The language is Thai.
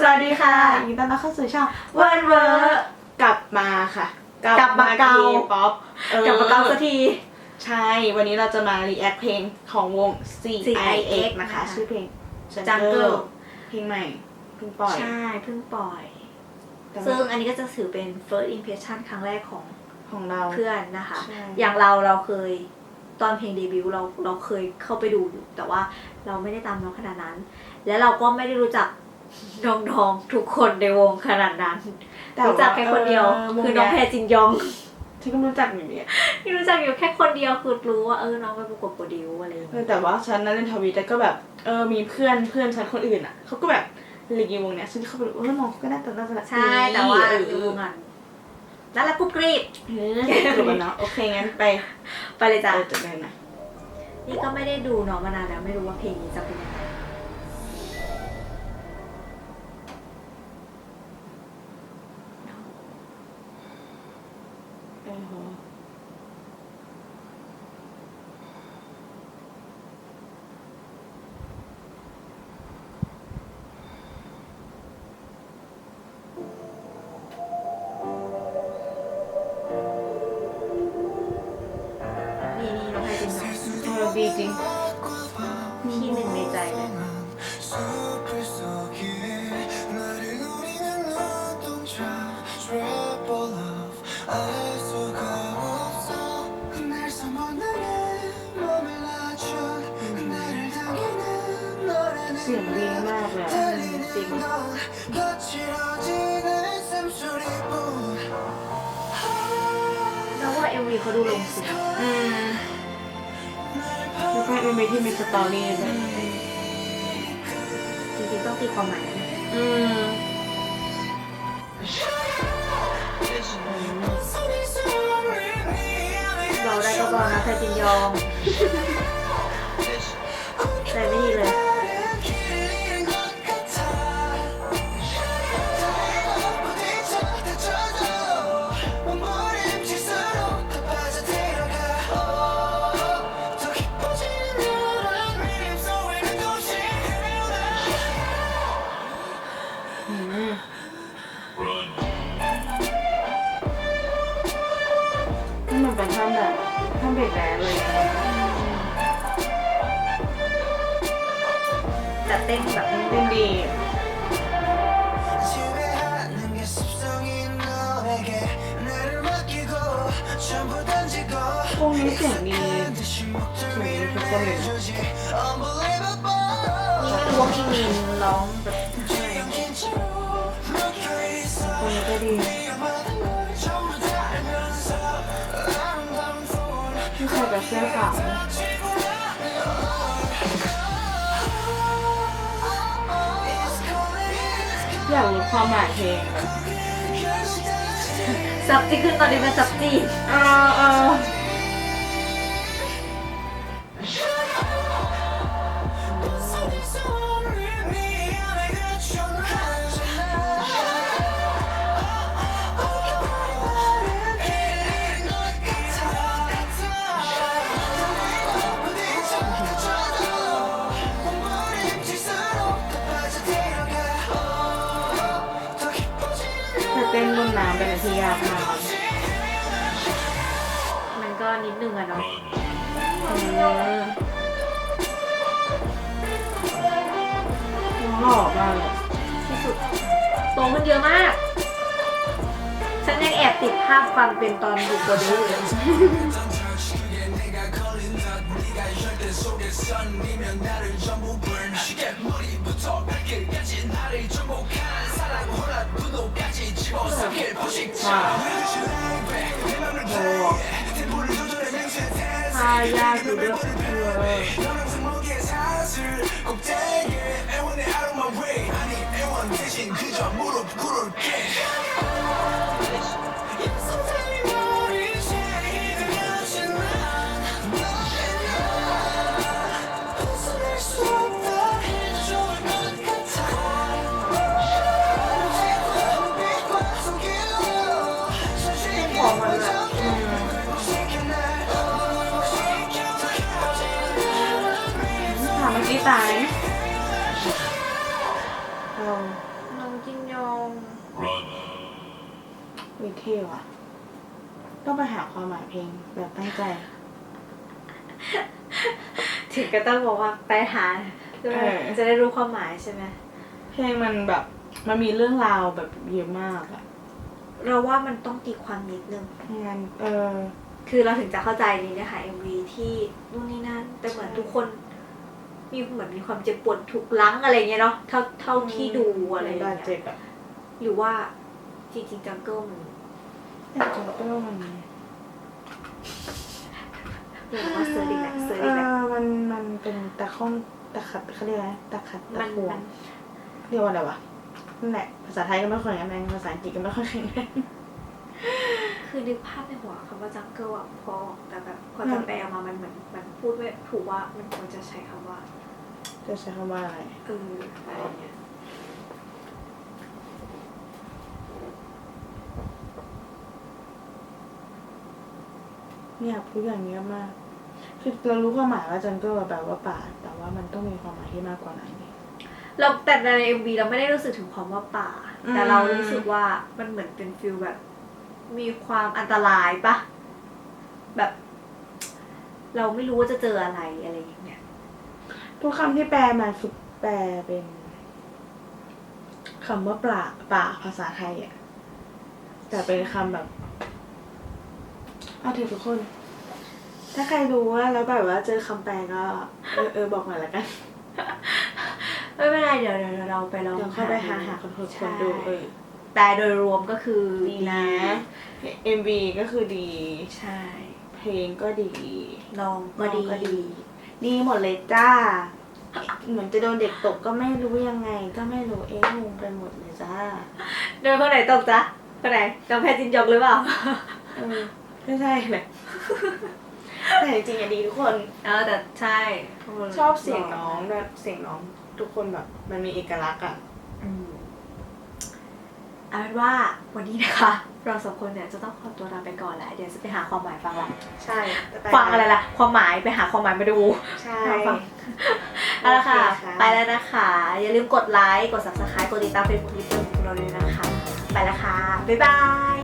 สวัสดีค่ะยินดีต้อนรับเข้าสู่ช่องเวิร์นเวอร์กลับมาค่ะกลับมาเกา ป๊อปกลับมาเกาสักที ใช่ วันนี้เราจะมารีแอคเพลงของวง CIX CIX นะคะนะคะ ชื่อเพลง Jungle Jungle เพลงใหม่เพิ่งปล่อย ใช่เพิ่งปล่อยแต่ว่าซึ่งอันนี้ก็จะถือเป็น first impression ครั้งแรกของของเราเพื่อนนะคะใช่อย่างเราเราเคยตอนเพลงเดบิวต์เราเราเคยเข้าไปดูอยู่แต่ว่าเราไม่ได้ตามน้องขนาดนั้น และเราก็ไม่ได้รู้จัก น้องๆทุกคนในวงขนาดนั้นแต่รู้จักแค่คนเดียววคือน้องแพรจินยองฉันก็รู้จักอยู่เนี่ยที่รู้จักอยู่แค่คนเดียวคือรู้ว่าเออน้องไปประกวดโปรดิวอะไรอย่างเอเงี้อยแต่ว่าฉันนั้นเล่นทวิตแต่ก็แบบเออมีเพื่อนเพื่อนฉันคนอื่นอะเขาก็แบบรีวิววงเนี้ยฉันเข้าไปดูเออน้องเขาก็น่าจะน่าจะใช่แต่ว่าเออดูงานน่ารักกรุบกรีบเออจบแล้วเนาะโอเคงั้นไป ไปเลยจ้ะเออจบเลยนะนี่ก็ไม่ได้ดูน้องมานานแล้วไม่รู้ว่าเพลงนี้จะเป็นยังไง จริง ที่หนึ่งในใจเลย 숲을 속에 나를 노리는 눈동자 Trap all love 알수가 없어 날 삼아 나의 몸을 낮춘 나를 당기는 너라는 เสียงดีมากเลยอะ 달리는 넌 거칠어지는 숨소리뿐 แล้วว่าเอ็มวีเขาดูลงสุด อื มแล้วก็เป็นเวทีมีสตอรี่เลยจริงๆต้องตีความหมายนะอืมเราได้ก็บอกนะไพจินยองแต่ไม่ดีเลย 300, 300แบบเลยจะเต้นแบบเต้นดีพวกนี้เสียงดีเหมือนทุกคนเลยตัวพี่มินร้องแบบ ส่แต่เสื้อขาวอยากรู้ความหมายเพลงซับจีขึ้นตอนนี้เป็นซับจีเออเออ เต้นบนน้ำเป็นอะไรที่ยากมากมันก็นิดนึงอะเนาะอืมน้อหล่อมากเลยที่สุดโตขึ้นเยอะมาก ฉันยังแอบติดภาพความเป็นตอนอยู่โปรดิวอยู่เลย ว้าวโอ้ท ตายลองลองจินยองมีเท่ว่ะ ต้องไปหาความหมายเพลงแบบตั้งใจ ถึงก็ต้องบอกว่าไปหาจะได้จะได้รู้ความหมายใช่ไหมเพลงมันแบบมันมีเรื่องราวแบบเยอะมากอะเราว่ามันต้องตีความนิดนึงงั้นเออ คือเราถึงจะเข้าใจในเนื้อหา MV ที่นู่นนี่นั่นแต่เหมือนทุกคน มีเหมือนมีความเจ็บปวดทุกลังอะไรเงี้ยเนาะเท่าเท่าที่ดูอะไรอย่างบาดเงี้เจ็ยบอะหรือว่าจริงๆจังเกิลมันแต่จริงๆก็มันเรียกว่าเซอร์ดิแลกเซอร์เอดิแลกอมันมันเป็นตะข้องตะขัดเขาเรียกอะไรตะขัดตะมันขวมังนเรียกว่าอะไรวะนั่นแหละภาษาไทยก็ไม่ค่อยแข็งแรงภาษาอังกฤษก็ไม่ค่อยแข็งแรงคือนึกภาพในหัวคำว่าจังเกิลอะพอแต่แบบพอจะแปลออกมามันเหมือนมันพูดไม่ถูกว่ามันควรจะใช้คำว่า จะใช้คำว่าอะไรเอออะไรเงี้ยเนี่ยพูดอย่างเงี้ยมาก คือเรารู้ความหมายว่าจังเกิลแบบว่าป่า แต่ว่ามันต้องมีความหมายที่มากกว่านั้นไงเราแต่ในเอ็มวีเราไม่ได้รู้สึกถึงความว่าป่าอืมแต่เรารู้สึกว่ามันเหมือนเป็นฟิลแบบ มีความอันตรายปะแบบ เราไม่รู้ว่าจะเจออะไรอะไรอย่างเงี้ย ทุกคำที่แปลมาคือแปลเป็นคำว่าป่าป่าภาษาไทยอะ แต่เป็นคำแบบเอาเถอะทุกคน ถ้าใครรู้ว่าแล้วแบบว่าเจอคำแปลก็ เออเออบอกหน่อยละกัน ไม่เป็นไรเดี๋ยวเดี๋ยวเราไปลองเดี๋ยวเข้าไปหาหาคนคนคนดูเออแต่โดยรวมก็คือดีนะ MV ก็คือดี ใช่ เพลงก็ดี ลองก็ดีน้องก็ ดีดีหมดเลยจ้า เหมือนจะโดนเด็กตกก็ไม่รู้ยังไง ก็ไม่รู้เอ๊ะงงไปหมดเลยจ้า โดนคนไหนตกจ๊ะคนไหนกำแพงจินยองหรือเปล่าเออไม่ใช่แหละแต่จริงๆอะดีทุกคน เออแต่ใช่ชอบเสียงน้องแบบเสียงน้องทุกคนแบบ มันมีเอกลักษณ์อะอืม เอาเป็นว่าวันนี้นะคะ เราสองคนเนี่ยจะต้องขอตัวลาไปก่อนแล้วเดี๋ยวจะไปหาความหมายฟังละใช่ฟังอะไรล่ะ ความหมายไปหาความหมายมาดูใช่ฟังเอาละค่ะโอเคค่ะไปแล้วนะคะ อย่าลืมกดไลค์กด subscribe กดติดตาม Facebook ทวิตเตอร์ของเราเลยนะคะ ไปแล้วค่ะ บ๊ายบาย